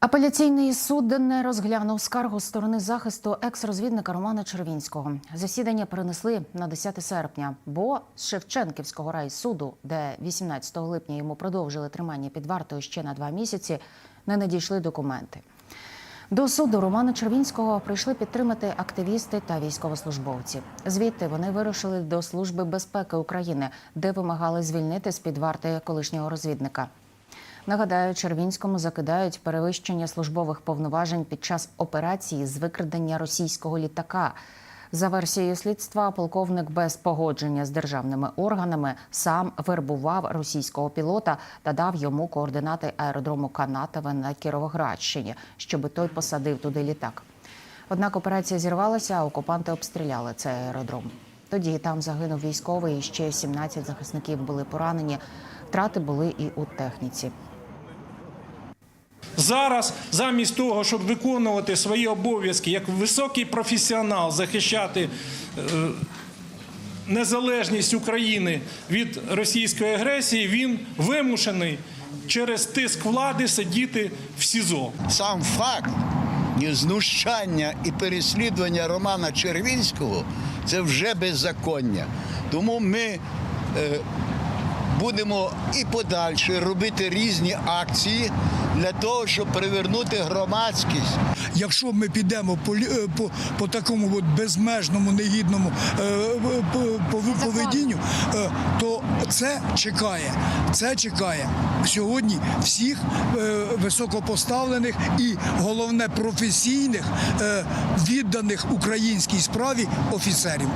Апеляційний суд не розглянув скаргу сторони захисту екс-розвідника Романа Червінського. Засідання перенесли на 10 серпня, бо з Шевченківського райсуду, де 18 липня йому продовжили тримання під вартою ще на два місяці, не надійшли документи. До суду Романа Червінського прийшли підтримати активісти та військовослужбовці. Звідти вони вирушили до Служби безпеки України, де вимагали звільнити з під варти колишнього розвідника. Нагадаю, Червінському закидають перевищення службових повноважень під час операції з викрадення російського літака. За версією слідства, полковник без погодження з державними органами сам вербував російського пілота та дав йому координати аеродрому Канатове на Кіровоградщині, щоби той посадив туди літак. Однак операція зірвалася, а окупанти обстріляли цей аеродром. Тоді там загинув військовий, і ще 17 захисників були поранені. Втрати були і у техніці. Зараз, замість того, щоб виконувати свої обов'язки як високий професіонал, захищати е, незалежність України від російської агресії, він вимушений через тиск влади сидіти в СІЗО. сам факт знущання і переслідування Романа Червінського це вже беззаконня. Тому ми е, будемо і подальше робити різні акції для того, щоб привернути громадськість. Якщо ми підемо по, е, по, по такому от безмежному негідному е, по, по- поведінню, е, то це чекає. Це чекає сьогодні всіх е, високопоставлених і головне професійних, е, відданих українській справі офіцерів.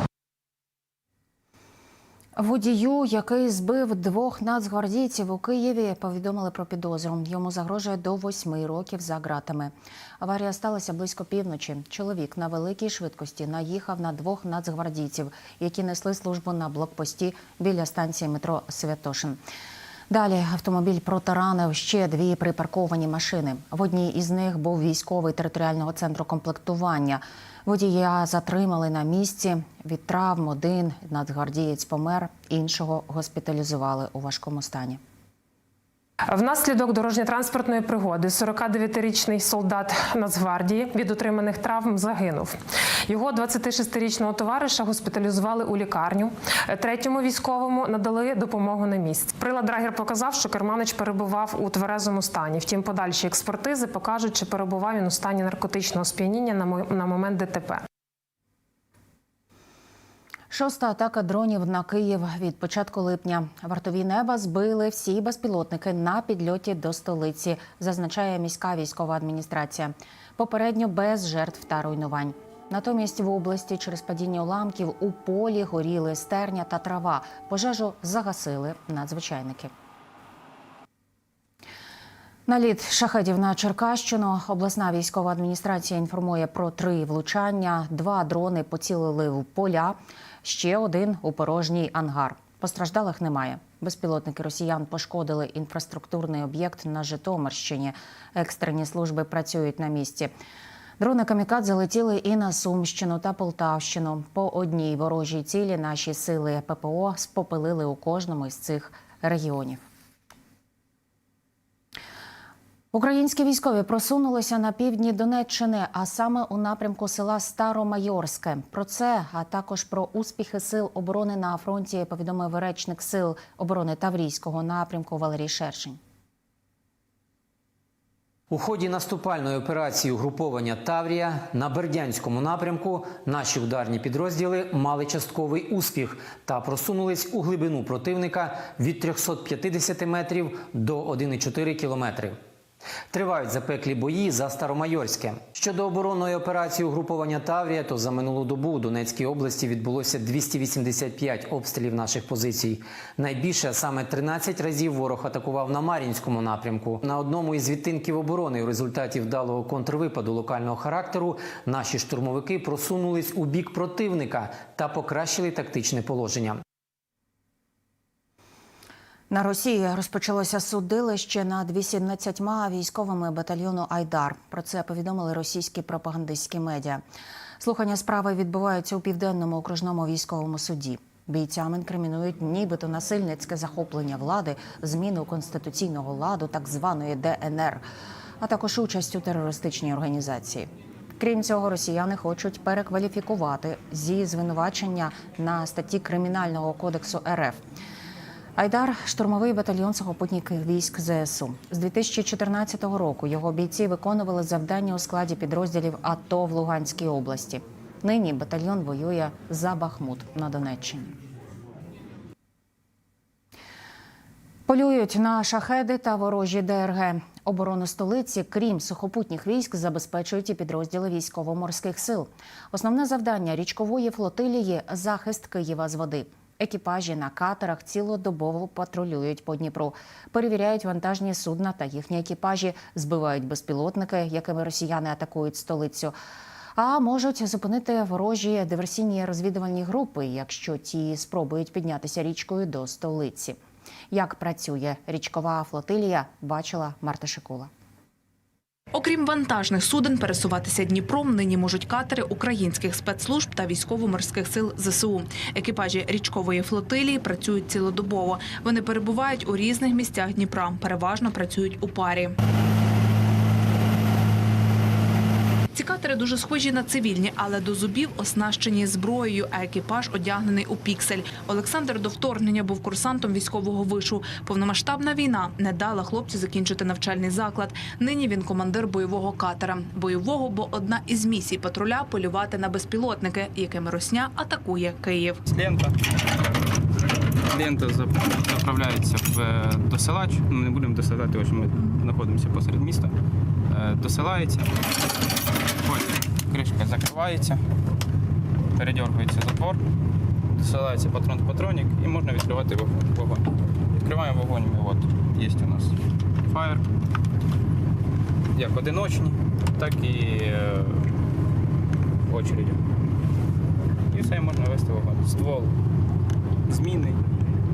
Водію, який збив двох нацгвардійців у Києві, повідомили про підозру. Йому загрожує до восьми років за ґратами. Аварія сталася близько півночі. Чоловік на великій швидкості наїхав на двох нацгвардійців, які несли службу на блокпості біля станції метро Святошин. Далі автомобіль протаранив ще дві припарковані машини. В одній із них був військовий територіального центру комплектування. Водія затримали на місці. Від травм один нацгвардієць помер, іншого госпіталізували у важкому стані. Внаслідок дорожньо-транспортної пригоди 49-річний солдат Нацгвардії від отриманих травм загинув. Його 26-річного товариша госпіталізували у лікарню. Третьому військовому надали допомогу на місці. Прилад Драгер показав, що керманич перебував у тверезому стані. Втім, подальші експертизи покажуть, чи перебував він у стані наркотичного сп'яніння на момент ДТП. Шоста атака дронів на Київ від початку липня. Вартові неба збили всі безпілотники на підльоті до столиці, зазначає міська військова адміністрація. Попередньо без жертв та руйнувань. Натомість в області через падіння уламків у полі горіли стерня та трава. Пожежу загасили надзвичайники. Наліт шахедів на Черкащину. Обласна військова адміністрація інформує про три влучання. Два дрони поцілили в поля, ще один у порожній ангар. Постраждалих немає. Безпілотники росіян пошкодили інфраструктурний об'єкт на Житомирщині. Екстрені служби працюють на місці. Дрони камікадзе летіли і на Сумщину та Полтавщину. По одній ворожій цілі наші сили ППО спопилили у кожному із цих регіонів. Українські військові просунулися на півдні Донеччини, а саме у напрямку села Старомайорське. Про це, а також про успіхи сил оборони на фронті, повідомив речник сил оборони Таврійського напрямку Валерій Шершень. У ході наступальної операції угруповання Таврія на Бердянському напрямку наші ударні підрозділи мали частковий успіх та просунулись у глибину противника від 350 метрів до 1,4 кілометри. Тривають запеклі бої за Старомайорське. Щодо оборонної операції угруповання Таврія, то за минулу добу у Донецькій області відбулося 285 обстрілів наших позицій. Найбільше саме 13 разів ворог атакував на Мар'їнському напрямку. На одному із відтинків оборони у результаті вдалого контрвипаду локального характеру наші штурмовики просунулись у бік противника та покращили тактичне положення. На Росії розпочалося судилище над 18 військовими батальйону Айдар. Про це повідомили російські пропагандистські медіа. Слухання справи відбуваються у південному окружному військовому суді. Бійцям інкримінують нібито насильницьке захоплення влади, зміну конституційного ладу так званої ДНР. а також участь у терористичній організації. Крім цього, росіяни хочуть перекваліфікувати зі звинувачення на статті Кримінального кодексу РФ. Айдар штурмовий батальйон сухопутних військ ЗСУ. З 2014 року його бійці виконували завдання у складі підрозділів АТО в Луганській області. Нині батальйон воює за Бахмут на Донеччині. Полюють на шахеди та ворожі ДРГ. Оборону столиці, крім сухопутніх військ, забезпечують і підрозділи військово-морських сил. Основне завдання річкової флотилії захист Києва з води. Екіпажі на катерах цілодобово патрулюють по Дніпру, перевіряють вантажні судна та їхні екіпажі, збивають безпілотники, якими росіяни атакують столицю. А можуть зупинити ворожі диверсійні розвідувальні групи, якщо ті спробують піднятися річкою до столиці. Як працює річкова флотилія, бачила Марта Шикула. Окрім вантажних суден, пересуватися Дніпром нині можуть катери українських спецслужб та військово-морських сил ЗСУ. Екіпажі річкової флотилії працюють цілодобово. Вони перебувають у різних місцях Дніпра. Переважно працюють у парі. Ці катери дуже схожі на цивільні, але до зубів оснащені зброєю, а екіпаж одягнений у піксель. Олександр до вторгнення був курсантом військового вишу. Повномасштабна війна не дала хлопцю закінчити навчальний заклад. Нині він командир бойового катера. Бойового, бо одна із місій патруля полювати на безпілотники, якими Росня атакує Київ. лента. Лента заправляється в е, досилач. Ми не будемо досилати, що ми знаходимося посеред міста. Е, Досилається. Потім кришка закривається, передергується затвор, досилається патрон-патронік і можна відкривати вогонь. Відкриваємо вогонь. От є у нас фаєр. Як одиночні, так і е, очередю. І все можна вести вогонь. Ствол змінний.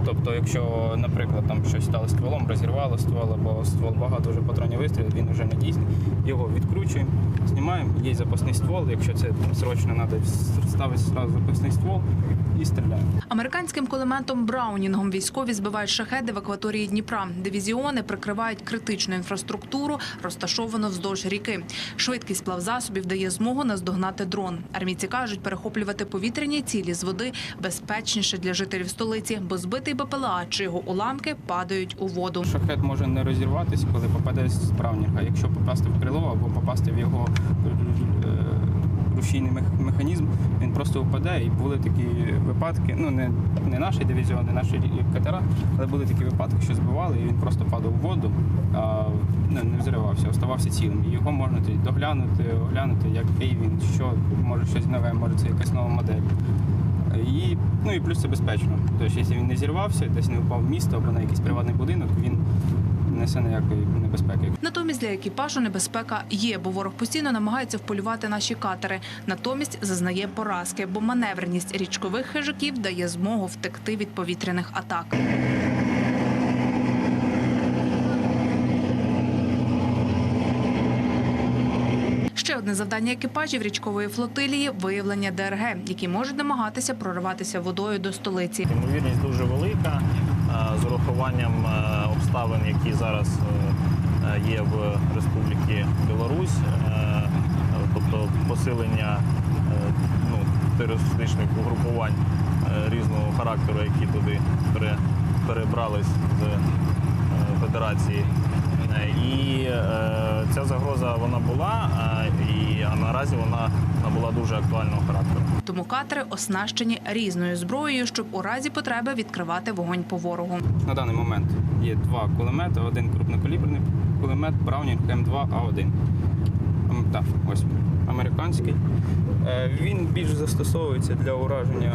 Тобто, якщо, наприклад, там щось стало стволом, розірвало ствол, або ствол багато дуже патронів вистрілів, він вже не дійсний. Його відкручуємо, знімаємо, є запасний ствол. Якщо це там, срочно треба, ставити одразу запасний ствол і стріляємо. Американським кулеметом Браунінгом військові збивають шахеди в акваторії Дніпра. Дивізіони прикривають критичну інфраструктуру, розташовану вздовж ріки. Швидкість плавзасобів дає змогу наздогнати дрон. Армійці кажуть, перехоплювати повітряні цілі з води безпечніше для жителів столиці, бо збитий БПЛА чи його уламки падають у воду. Шахет може не розірватися, коли попаде з Браунінга. Якщо попасти в крило або попасти в його е, рушійний механізм, він просто впаде. І були такі випадки, ну не, не наш дивізіон, не наші катера, але були такі випадки, що збивали, і він просто падав в воду, а не, не взривався, оставався цілим. Його можна доглянути, оглянути, який він, що, може щось нове, може це якась нова модель. І, ну і плюс це безпечно. Тобто, якщо він не зірвався, десь не впав в місто або на якийсь приватний будинок, він несе ніякої небезпеки. Натомість для екіпажу небезпека є, бо ворог постійно намагається вполювати наші катери. Натомість зазнає поразки, бо маневреність річкових хижаків дає змогу втекти від повітряних атак. Одне завдання екіпажів річкової флотилії виявлення ДРГ, які можуть намагатися прориватися водою до столиці. Ймовірність дуже велика з урахуванням обставин, які зараз е, є в Республіці Білорусь, е, тобто посилення е, ну, терористичних угрупувань різного характеру, які туди перебрались з Федерації. І ця загроза вона була, і наразі вона набула дуже актуального характеру. Тому катери оснащені різною зброєю, щоб у разі потреби відкривати вогонь по ворогу. На даний момент є два кулемети, один крупнокаліберний кулемет Browning М2А1. Так, ось американський. Е, Він більш застосовується для ураження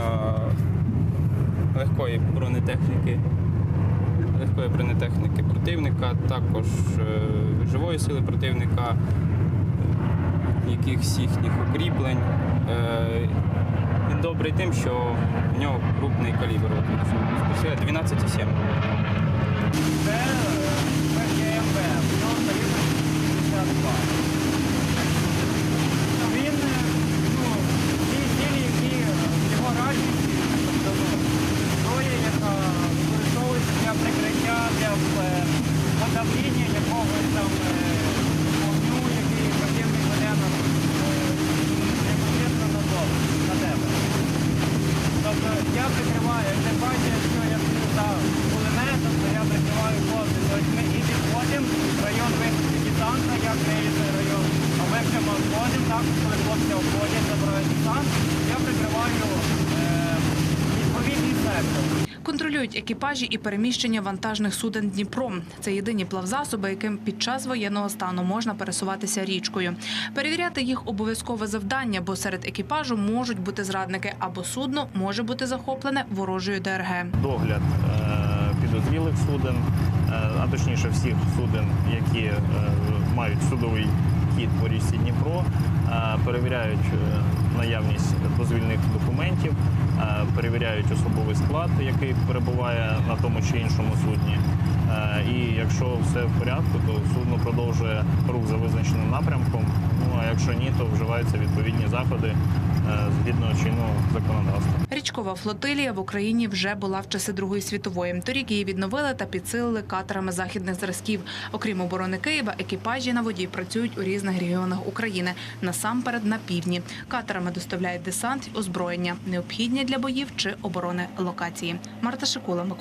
легкої бронетехніки, легкої бронетехніки противника, також е, живої сили противника, е, якихось їхніх укріплень. Е, Він добрий тим, що в нього крупний калібр. От, 12,7. Це ПКМВ, воно калібр 62. Він, е, ну, ті цілі, які в його радіусі, тобто, ну, зброя, яка використовується для прикриття, для е, подавлення якогось там е, Кривівський район. А ми якщо ми обходимо, так, коли хлопці обходять, забирають десант, я прикриваю е, відповідний сектор. Контролюють екіпажі і переміщення вантажних суден Дніпро. Це єдині плавзасоби, яким під час воєнного стану можна пересуватися річкою. Перевіряти їх обов'язкове завдання, бо серед екіпажу можуть бути зрадники або судно може бути захоплене ворожою ДРГ. догляд е, підозрілих суден, е, а точніше всіх суден, які е, мають судовий хід по річці Дніпро, перевіряють наявність дозвільних документів, перевіряють особовий склад, який перебуває на тому чи іншому судні. Е, І якщо все в порядку, то судно продовжує рух за визначеним напрямком. Ну а якщо ні, то вживаються відповідні заходи е, згідно чинного законодавства. Річкова флотилія в Україні вже була в часи Другої світової. Торік її відновили та підсилили катерами західних зразків. Окрім оборони Києва, екіпажі на воді працюють у різних регіонах України, насамперед на півдні. Катерами доставляють десант озброєння, необхідні для боїв чи оборони локації. Марта Шикула,